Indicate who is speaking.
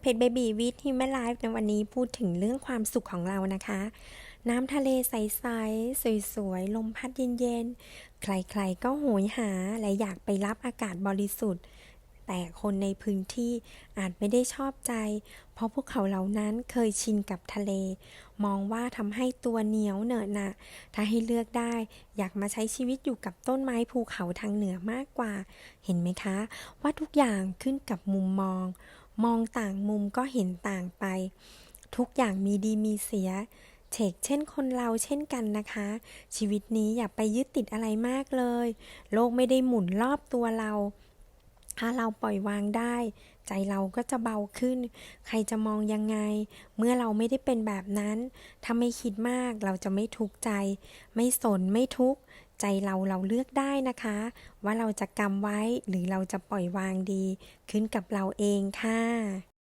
Speaker 1: เพจเบบีวิทฮิมแมนไลฟ์ในวันนี้พูดถึงเรื่องความสุขของเรานะคะ น้ำทะเลใสๆ สวยๆ ลมพัดเย็นๆ ใครๆ ก็โหยหา และอยากไปรับอากาศบริสุทธิ์ แต่คนในพื้นที่อาจไม่ได้ชอบใจ เพราะพวกเขาเหล่านั้นเคยชินกับทะเล มองว่าทำให้ตัวเหนียวเหนอะหนะถ้าให้เลือกได้ อยากมาใช้ชีวิตอยู่กับต้นไม้ภูเขาทางเหนือมากกว่า เห็นไหมคะ ว่าทุกอย่างขึ้นกับมุมมอง มองต่างมุมก็เห็นต่างไป ทุกอย่างมีดีมีเสียเฉกเช่นคนเราเช่นกันนะคะ ชีวิตนี้อย่าไปยึดติดอะไรมากเลย โลกไม่ได้หมุนรอบตัวเรา ถ้าเราปล่อยวางได้ ใจเราก็จะเบาขึ้น ใครจะมองยังไง เมื่อเราไม่ได้เป็นแบบนั้น ถ้าไม่คิดมากเราจะไม่ทุกข์ใจ ไม่สนไม่ทุกข์ใจเราเราเลือกได้นะคะ ว่าเราจะกำไว้หรือเราจะปล่อยวางดี ขึ้นกับเราเองค่ะ